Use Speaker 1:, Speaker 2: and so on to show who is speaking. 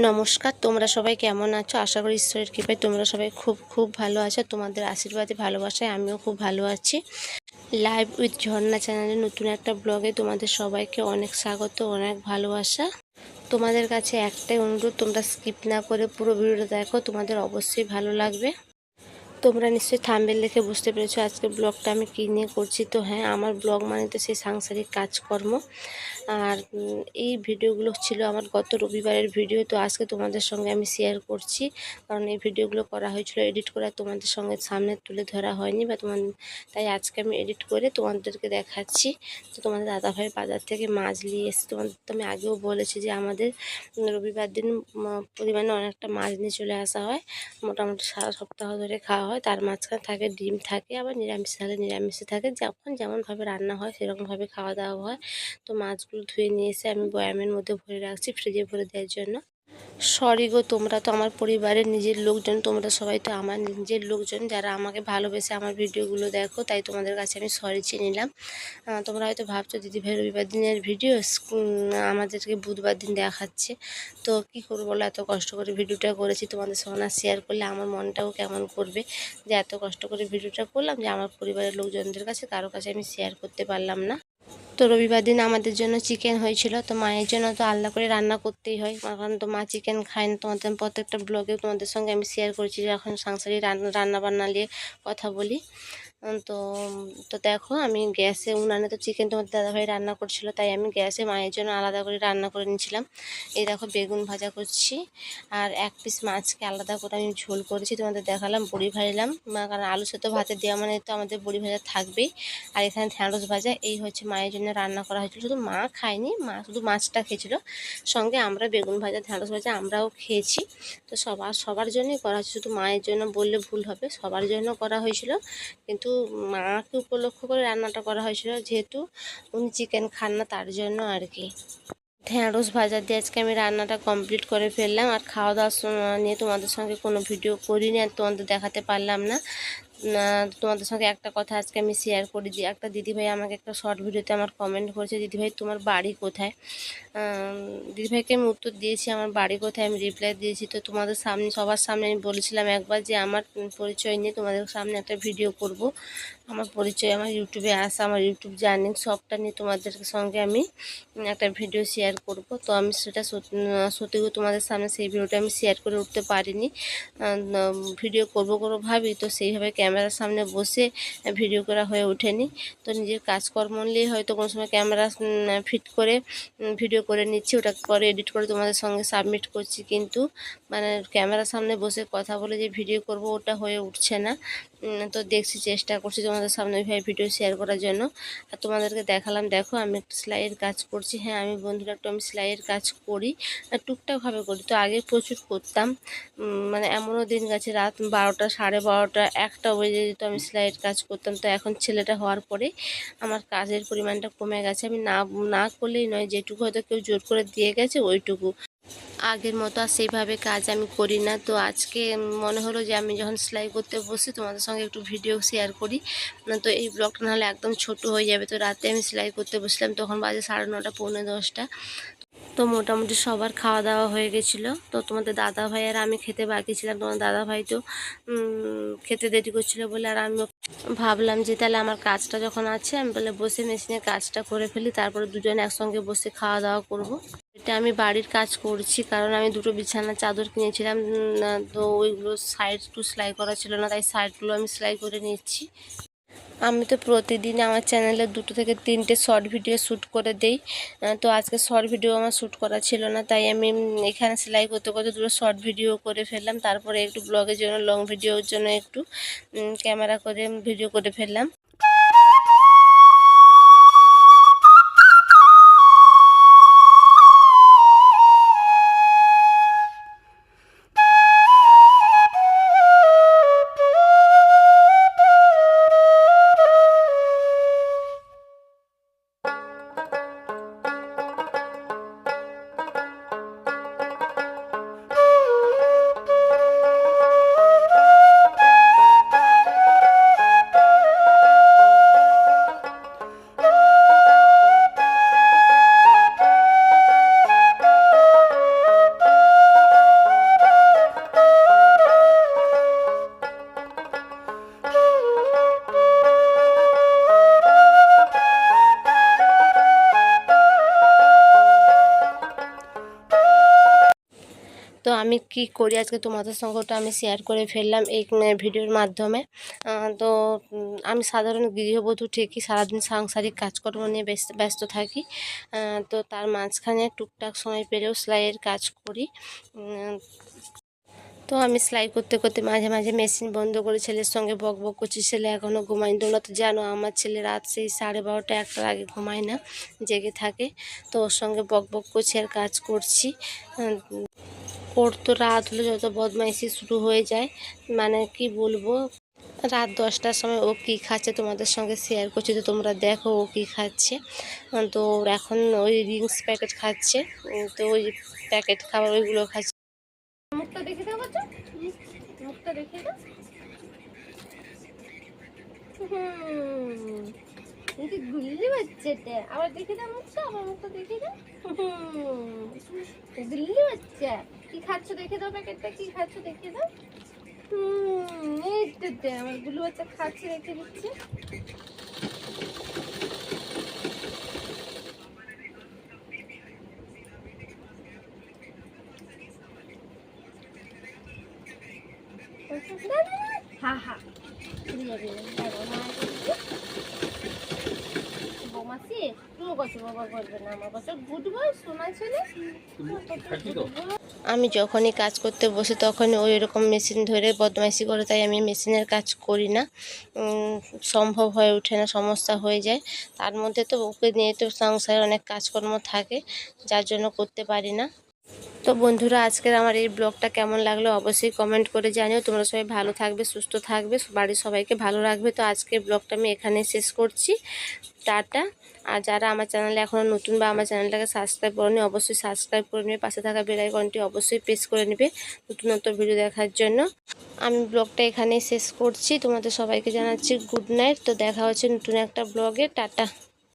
Speaker 1: নমস্কার, তোমরা সবাই কেমন আছো? আশা করি ঈশ্বরের কৃপায় তোমরা সবাই খুব খুব ভালো আছো। তোমাদের আশীর্বাদে, ভালোবাসায় আমিও খুব ভালো আছি। লাইভ উইথ ঝর্ণা চ্যানেলে নতুন একটা ব্লগে তোমাদের সবাইকে অনেক স্বাগত, অনেক ভালোবাসা। তোমাদের কাছে একটাই অনুরোধ, তোমরা স্কিপ না করে পুরো ভিডিওটা দেখো, তোমাদের অবশ্যই ভালো লাগবে। তোমরা নিশ্চয়ই থাম্বেল দেখে বুঝতে পেরেছ আজকে ব্লগটা আমি কী নিয়ে করছি। তো হ্যাঁ আমার ব্লগ মানে তো সেই সাংসারিক কাজকর্ম। আর এই ভিডিওগুলো ছিল আমার গত রবিবারের ভিডিও, তো আজকে তোমাদের সঙ্গে আমি শেয়ার করছি। কারণ এই ভিডিওগুলো করা হয়েছিল এডিট করে তোমাদের সঙ্গে সামনে তুলে ধরা হয়নি বা তোমার, তাই আজকে আমি এডিট করে তোমাদেরকে দেখাচ্ছি। তো তোমাদের দাদাভাই বাজার থেকে মাছ নিয়ে এসে তোমাদের তো আমি আগেও বলেছি যে আমাদের রবিবার দিন পরিমাণে অনেকটা মাছ নিয়ে চলে আসা হয়। মোটামুটি সারা সপ্তাহ ধরে খাওয়া হয়। তার মাঝখানে থাকে, ডিম থাকে, আবার নিরামিষ থাকে নিরামিষে থাকে। যখন যেমনভাবে রান্না হয় সেরকমভাবে খাওয়া দাওয়া হয়। তো মাছগুলো ধুয়ে নিয়ে এসে আমি বয়ামের মধ্যে ভরে রাখছি, ফ্রিজে ভরে দেওয়ার জন্য। সরি গো, তোমরা তো আমার পরিবারের নিজের লোকজন, তোমরা সবাই তো আমার নিজের লোকজন যারা আমাকে ভালোবেসে আমার ভিডিওগুলো দেখো, তাই তোমাদের কাছে আমি সরি চেয়ে নিলাম। তোমরা হয়তো ভাবছ, দিদি ভাই, রবিবার দিনের ভিডিও আমাদেরকে বুধবার দিন দেখাচ্ছে। তো কি করব বলো, এত কষ্ট করে ভিডিওটা করেছি, তোমাদের সঙ্গে শেয়ার করলে আমার মনটাও কেমন করবে? যে এত কষ্ট করে ভিডিওটা করলাম যে আমার পরিবারের লোকজনদের কাছে, কারও কাছে আমি শেয়ার করতে পারলাম না। তো রবিবার দিন আমাদের জন্য চিকেন হয়েছিল, তো মায়ের জন্য তো আলাদা করে রান্না করতেই হয়। কারণ তো মা চিকেন খায় না তোমাদের প্রত্যেকটা ব্লগে তোমাদের সঙ্গে আমি শেয়ার করেছি যখন সাংসারিক রান্না রান্না বান্না নিয়ে কথা বলি। তো তো দেখো, আমি গ্যাসে উনানে তো চিকেন তোমাদের দাদাভাই রান্না করছিল, তাই আমি গ্যাসে মায়ের জন্য আলাদা করে রান্না করে নিয়েছিলাম। এই দেখো, বেগুন ভাজা করছি, আর এক পিস মাছকে আলাদা করে আমি ঝোল করেছি, তোমাদের দেখালাম, বড়ি ভাজলাম কারণ আলু সেদ্ধ ভাতে দেওয়া মানে তো আমাদের বড়ি ভাজা থাকবেই। আর এখানে ঢ্যাঁড়স ভাজা, এই হচ্ছে মায়ের জন্য রান্না করা হয়েছিল, শুধু মা খায়নি, মা শুধু মাছটা খেয়েছিল। সঙ্গে আমরা বেগুন ভাজা, ঢ্যাঁড়স ভাজা আমরাও খেয়েছি। তো সবার সবার জন্যই করা হয়েছে, শুধু মায়ের জন্য বললে ভুল হবে, সবার জন্য করা হয়েছিল। কিন্তু মাকে উপলক্ষ করে রান্নাটা করা হয়েছিল যেহেতু উনি চিকেন খান না তার জন্য আর কি। ঢ্যাঁড়স ভাজা দিয়ে আজকে আমি রান্নাটা কমপ্লিট করে ফেললাম আর খাওয়া সময় নিয়ে তোমাদের সঙ্গে কোনো ভিডিও করিনি আর তোমাদের দেখাতে পারলাম না, তোমাদের সঙ্গে একটা কথা আজকে আমি শেয়ার করি যে, একটা দিদিভাই আমাকে একটা শর্ট ভিডিওতে আমার কমেন্ট করেছে, দিদিভাই, তোমার বাড়ি কোথায়? দিদিভাইকে আমি উত্তর দিয়েছি, আমার বাড়ি কোথায়? আমি রিপ্লাই দিয়েছি, তো তোমাদের সামনে, সবার সামনে আমি বলেছিলাম একবার যে, আমার পরিচয় নিয়ে তোমাদের সামনে একটা ভিডিও করব। আমার পরিচয়, আমার ইউটিউবে আসা, আমার ইউটিউব জার্নি সবটা নিয়ে তোমাদের সঙ্গে আমি একটা ভিডিও শেয়ার করব। তো আমি সেটা সত- সত্যি তোমাদের সামনে সেই ভিডিওটা আমি শেয়ার করে উঠতে পারিনি। ভিডিও করব, করব ভাবি, তো সেইভাবে ক্যামেরার সামনে বসে ভিডিও করা হয়ে ওঠেনি। তো নিজের কাজকর্ম নিয়ে হয়তো কোনো সময় ক্যামেরা ফিট করে ভিডিও করে নিচ্ছি, ওটা পরে এডিট করে তোমাদের সঙ্গে সাবমিট করছি। কিন্তু মানে ক্যামেরার সামনে বসে কথা বলে যে ভিডিও করব, ওটা হয়ে উঠছে না। তো দেখছি চেষ্টা করছি তোমাদের সামনে ওইভাবে ভিডিও শেয়ার করার জন্য। আর তোমাদেরকে দেখালাম, দেখো আমি একটু সেলাইয়ের কাজ করছি। হ্যাঁ আমি বন্ধুরা একটু আমি সেলাইয়ের কাজ করি টুকটাকভাবে করি। তো আগে প্রচুর করতাম মানে এমনও দিন গেছে, রাত বারোটা, সাড়ে বারোটা, একটা বেজে যেত আমি সেলাইয়ের কাজ করতাম। তো এখন ছেলেটা হওয়ার পরে আমার কাজের পরিমাণটা কমে গেছে। আমি না না করলেই নয়, যেটুকু হয়তো কেউ জোর করে দিয়ে গেছে, ওইটুকু। আগের মতো আর সেইভাবে কাজ আমি করি না। তো আজকে মনে হলো যে আমি যখন সেলাই করতে বসি তোমাদের সঙ্গে একটু ভিডিও শেয়ার করি। তো এই ব্লগটা নাহলে একদম ছোট হয়ে যাবে। তো রাতে আমি সেলাই করতে বসলাম, তখন বাজে সাড়ে নটা, পৌনে দশটা। তো মোটামুটি সবার খাওয়া দাওয়া হয়ে গেছিল। তো তোমাদের দাদা ভাই আর আমি খেতে বাকি ছিলাম। তোমার দাদা ভাই তো খেতে দেরি করছিল বলে আর আমি ভাবলাম যে তাহলে আমার কাজটা যখন আছে, আমি বলে বসে মেশিনে কাজটা করে ফেলি, তারপরে দুজন একসঙ্গে বসে খাওয়া দাওয়া করব। এটা আমি বাড়ির কাজ করছি, কারণ আমি দুটো বিছানার চাদর কিনেছিলাম তো ওইগুলো সাইড টু সেলাই করা ছিল না, তাই সাইডগুলো আমি সেলাই করে নিচ্ছি। আমি তো প্রতিদিন আমার চ্যানেলে দুটো থেকে তিনটে শর্ট ভিডিও শ্যুট করে দেই তো আজকে শর্ট ভিডিও আমার শ্যুট করা ছিল না, তাই আমি এখানে সেলাই করতে করতে দুটো শর্ট ভিডিও করে ফেললাম, তারপরে একটু ব্লগের জন্য লং ভিডিওর জন্য একটু ক্যামেরা করে ভিডিও করে ফেললাম। আমি কি করি? আজকে তোমাদের সঙ্গে ওটা আমি শেয়ার করে ফেললাম এই ভিডিওর মাধ্যমে। তো আমি সাধারণ গৃহবধূ ঠিকই সারাদিন সাংসারিক কাজকর্ম নিয়ে ব্যস্ত থাকি। তো তার মাঝখানে টুকটাক সময় পেলেও সেলাইয়ের কাজ করি। তো আমি সেলাই করতে করতে মাঝে মাঝে মেশিন বন্ধ করে ছেলের সঙ্গে বক বক করছি। ছেলে এখনও ঘুমায়নি তোমরা তো জানো, আমার ছেলে রাত সেই সাড়ে বারোটা একটার আগে ঘুমায় না, জেগে থাকে। তো ওর সঙ্গে বক বক করছি আর কাজ করছি। ওর তো রাত হলে যত বদমাইশি শুরু হয়ে যায় মানে কি বলব? রাত দশটার সময় ও কী খাচ্ছে তোমাদের সঙ্গে শেয়ার করছি। তো তোমরা দেখো ও কী খাচ্ছে। তো এখন ওই রিংস প্যাকেট খাচ্ছে। তো ওই প্যাকেট খাবার ওইগুলো খাচ্ছে।
Speaker 2: দেখে দাও বাচ্চা। মুখটা দেখে দাও। হুম। কি গুল্লি বাচ্চাটা? আবার দেখে দাও মুখটা, আবার মুখটা দেখে দাও। গুল্লি বাচ্চা। কি খাচ্ছ দেখে দাও প্যাকেটটা, কি খাচ্ছ দেখে দাও। হুম, এই আমার গুল্লু বাচ্চা খাচ্ছে রেখে দিচ্ছে।
Speaker 1: আমি যখনই কাজ করতে বসি তখনই ওই রকম মেশিন ধরে বদমাইশি করে, তাই আমি মেশিনের কাজ করি না। সম্ভব হয়ে ওঠে না, সমস্যা হয়ে যায়। তার মধ্যে তো ওকে নিয়ে তো সংসারে অনেক কাজকর্ম থাকে, যার জন্য করতে পারি না। তো বন্ধুরা, আজকের আমার এই ব্লগটা কেমন লাগল অবশ্যই কমেন্ট করে জানিও। তোমরা সবাই ভালো থাকবে, সুস্থ থাকবে, বাড়ির সবাইকে ভালো রাখবে। তো আজকের ব্লগটা আমি এখানে শেষ করছি। টাটা। আর যারা আমার চ্যানেলে এখনও নতুন বা আমার চ্যানেলটাকে সাবস্ক্রাইব করেনি, অবশ্যই সাবস্ক্রাইব করে নেবে। পাশে থাকা বেল আইকনটি অবশ্যই প্রেস করে নেবে নতুন নতুন ভিডিও দেখার জন্য। আমি ব্লগটা এখানেই শেষ করছি। তোমাদের সবাইকে জানাচ্ছি গুড নাইট তো দেখা হচ্ছে নতুন একটা ব্লগে। টাটা।